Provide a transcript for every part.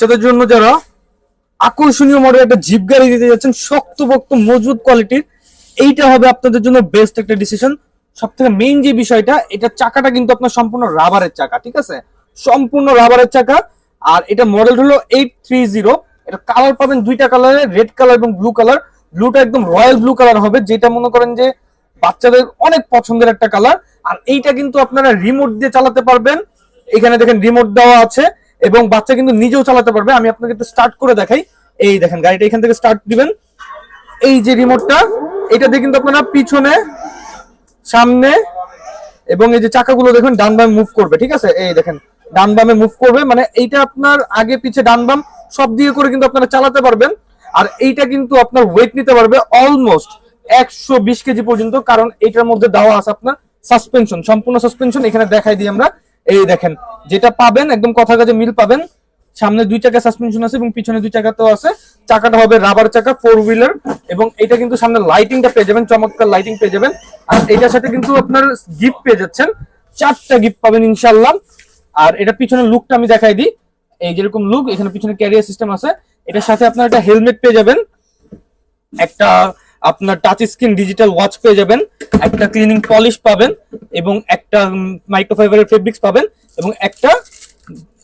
বাচ্চাদের জন্য যারা আকর্ষণীয় মডেল একটা জিপ গাড়ি দিতে যাচ্ছেন, শক্তপোক্ত, মজবুত কোয়ালিটির এইটা হবে আপনাদের জন্য বেস্ট একটা ডিসিশন সব থেকে মেইন যে বিষয়টা, এটা চাকাটা কিন্তু আপনার সম্পূর্ণ রাবারের চাকা, ঠিক আছে? সম্পূর্ণ রাবারের চাকা, আর এটা মডেল হলো এইট থ্রি জিরো এটা কালার পাবেন দুইটা কালারে রেড কালার এবং ব্লু কালার ব্লুটা একদম রয়্যাল ব্লু কালার হবে, যেটা মনে করেন যে বাচ্চাদের অনেক পছন্দের একটা কালার আর এইটা কিন্তু আপনারা রিমোট দিয়ে চালাতে পারবেন। এখানে দেখেন রিমোট দেওয়া আছে। এবং বাচ্চা কিন্তু নিজেও চালাতে পারবে। আমি আপনাকে একটু স্টার্ট করে দেখাই। এই দেখেন, গাড়িটা এখান থেকে স্টার্ট দিবেন। এই যে রিমোটটা এটা দিয়ে কিন্তু আপনারা পিছনে, সামনে এবং এই যে চাকাগুলো দেখুন, ডান বামে মুভ করবে, ঠিক আছে? এই দেখেন, ডান বামে মুভ করবে মানে এইটা আপনার আগে, পিছে, ডান বাম সব দিয়ে করে কিন্তু আপনারা চালাতে পারবেন। আর এইটা কিন্তু আপনার ওয়েট নিতে পারবে অলমোস্ট একশো বিশ কেজি পর্যন্ত, কারণ এইটার মধ্যে দেওয়া আছে আপনার সাসপেনশন সম্পূর্ণ সাসপেনশন এখানে দেখাই দিই আমরা। এই দেখেন, যেটা পাবেন, একদম কথা কাজে মিল পাবেন, সামনে দুই চাকা সাসপেনশন আছে এবং পিছনে দুই চাকাতেও আছে। চাকাটা হবে রাবার চাকা ফোর হুইলার এবং এটা কিন্তু সামনে লাইটিংটা পেয়ে যাবেন, চমৎকার লাইটিং পেয়ে যাবেন। আর এটার সাথে কিন্তু আপনার গিফট পেয়ে যাচ্ছেন, চারটা গিফট পাবেন ইনশাল্লাহ আর এটা পিছনের লুকটা আমি দেখাই দিই। এই যেরকম লুক এখানে পিছনে ক্যারিয়ার সিস্টেম আছে। এটার সাথে আপনার একটা হেলমেট পেয়ে যাবেন। একটা আপনার টাচ স্ক্রিন ডিজিটাল ওয়াচ পেয়ে যাবেন, একটা ক্লিনিং পলিশ পাবেন এবং একটা মাইক্রোফাইবারের ফেব্রিক্স পাবেন এবং একটা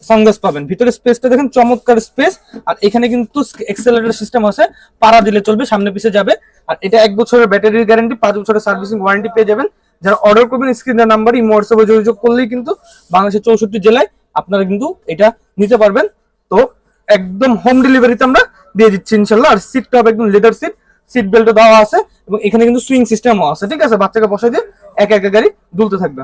সানগ্লাস পাবেন। ভিতরে স্পেসটা দেখেন, চমৎকার স্পেস আর এখানে কিন্তু এক্সেলারেটর সিস্টেম আছে, পাড়া দিলে চলবে, সামনে পিছে যাবে। আর এটা এক বছরের ব্যাটারির গ্যারান্টি পাঁচ বছরের সার্ভিসিং ওয়ারেন্টি পেয়ে যাবেন। যারা অর্ডার করবেন স্ক্রিনের নাম্বার এই হোয়াটসঅ্যাপে যোগাযোগ করলেই কিন্তু বাংলাদেশের চৌষট্টি জেলায় আপনারা কিন্তু এটা নিতে পারবেন। তো একদম হোম ডেলিভারিতে আমরা দিয়ে দিচ্ছি ইনশাল্লাহ। আর সিটটা হবে একদম লেদার সিট সিট বেল্টও দেওয়া আছে এবং এখানে কিন্তু সুইং সিস্টেমও আছে, ঠিক আছে? বাচ্চাকে বসাই দিয়ে এক একা গাড়ি দুলতে থাকবে